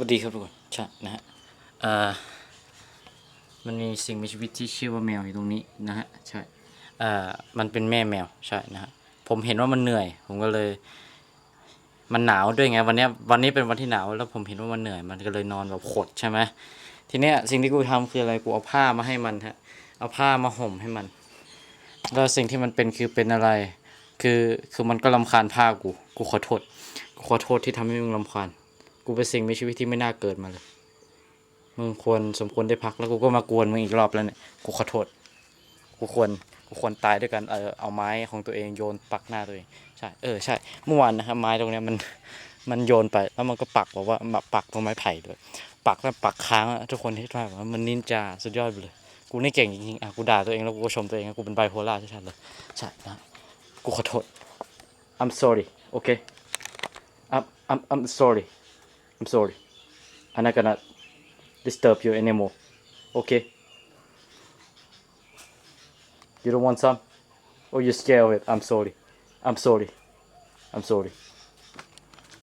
สวัสดีครับทุกคนใช่นะฮะอ่ามันมีสิ่งมีชีวิตที่ชื่อว่าแมวอยู่ตรงนี้นะฮะใช่อ่ามันเป็นแม่แมวใช่นะฮะผมเห็นว่ามันเหนื่อย ผมก็เลย มันหนาวด้วยไงวันนี้วันนี้เป็นวันที่หนาวแล้วผมเห็นว่ามันเหนื่อย มันก็เลยนอนแบบขดใช่ไหมทีเนี้ยสิ่งที่กูทำคืออะไรกูเอาผ้ามาให้มันฮะเอาผ้ามาห่มให้มันแล้วสิ่งที่มันเป็นคือเป็นอะไร คือคือมันก็รำคาญผ้ากูกูขอโทษกูขอโทษที่ทำให้มึงรำคาญ กูเป็นสิ่งมีชีวิตที่ไม่น่าเกิดมาเลยมึงควรสมควรได้พักแล้วกูก็มากวนมึงอีกรอบแล้วเนี่ยกูขอโทษกูควรกูควรตายด้วยกันเออเอาไม้ของตัวเองโยนปักหน้าตัวเองใช่เออใช่เมื่อวานนะครับไม้ตรงเนี้ยมันมันโยนไปแล้วมันก็ปักบอกว่ามาปักตรงไม้ไผ่ด้วยปักแล้วปักค้างอะทุกคนที่ทาบว่ามันนินจาสุดยอดไปเลยกูนี่เก่งจริงๆอะกูด่าตัวเองแล้วกูก็ชมตัวเองกูเป็นไบโพล่าชัดๆเลยใช่นะกูขอโทษ I'm sorry okay I'm I'm I'm sorry I'm sorry. I'm not gonna disturb you anymore. Okay? You don't want some? Or you're scared of it? I'm sorry. I'm sorry. I'm sorry